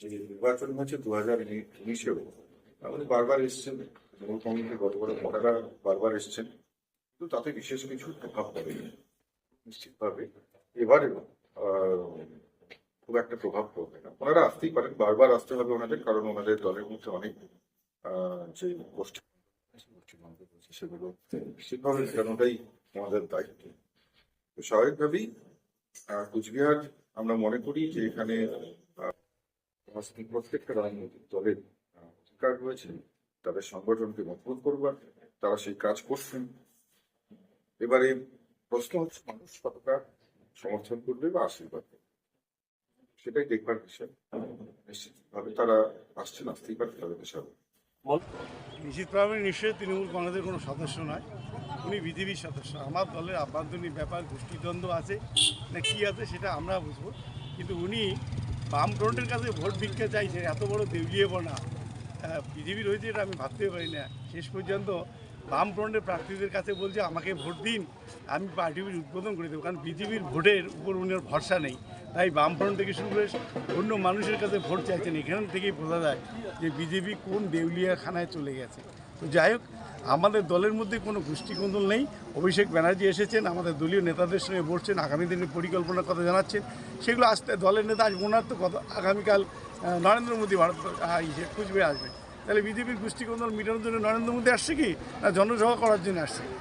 যে নির্বাচন হয়েছে দু হাজার উনিশেও উনি বারবার এসছেন, তৃণমূল গত বড় নেতারা বারবার এসছেন, কিন্তু তাতে বিশেষ কিছু প্রভাব পড়েনি, নিশ্চিতভাবে। এবারেও খুব একটা প্রভাব পড়বে না। ওনারা আসতেই পারেন, বারবার আসতে হবে ওনাদের, কারণ ওনাদের দলের মধ্যে অনেক যে গোষ্ঠী গোষ্ঠীদ্বন্দ্ব রয়েছে, সেগুলো নিশ্চিতভাবে কেনটাই আমাদের দায়িত্ব। তো স্বাভাবিকভাবেই কুচবিহার আমরা মনে করি যে এখানে রাজনৈতিক প্রত্যেকটা রাজনৈতিক দলের অধিকার রয়েছে। তাদের সংগঠনকে মজবুত করবার তারা সেই কাজ করছেন। এবারে প্রশ্ন হচ্ছে মানুষ কতটা সমর্থন করবে বা আশীর্বাদ করবে? সেটাই দেখবার বিষয়। নিশ্চিতভাবে তারা আসছেন আসতেই পারে তাদের স্বাভাবিক নিশ্চিতভাবে নিশ্চয়ই তৃণমূল কংগ্রেসের কোনো সদস্য নয়। উনি বিজেপির সদস্য। আমার দলের আভ্যন্তরীণ ব্যাপার গোষ্ঠীদ্বন্দ্ব আছে। না কী আছে সেটা আমরা বুঝব। কিন্তু উনি বামফ্রন্টের কাছে ভোট ভিক্ষা চাইছেন এত বড় দেউলিয়ে বনা। বিজেপির হয়েছে এটা আমি ভাবতেই পারি না। শেষ পর্যন্ত বামফ্রন্টের প্রার্থীদের কাছে বলছে, আমাকে ভোট দিন, আমি পার্টি উদ্বোধন করে দেবো। কারণ বিজেপির ভোটের উপর উনার ভরসা নেই। তাই বামফ্রন্ট থেকে শুরু করে অন্য মানুষের কাছে ভোট চাইছেন, এখান থেকেই বোঝা যায় যে বিজেপি কোন দেউলিয়াখানায় চলে গেছে। তো যাই হোক, আমাদের দলের মধ্যে কোনো গোষ্ঠীকন্দল নেই। অভিষেক ব্যানার্জি এসেছেন, আমাদের দলীয় নেতাদের সঙ্গে বসছেন, আগামী দিনের পরিকল্পনার কথা জানাচ্ছেন। সেগুলো আসতে দলের নেতা আজ ওনার তো কত আগামীকাল নরেন্দ্র মোদী ভারত খুঁজবে আসবে। তাহলে বিজেপির গোষ্ঠীকন্দল মেটানোর জন্য নরেন্দ্র মোদী আসছে কি? না জনসভা করার জন্য আসছে?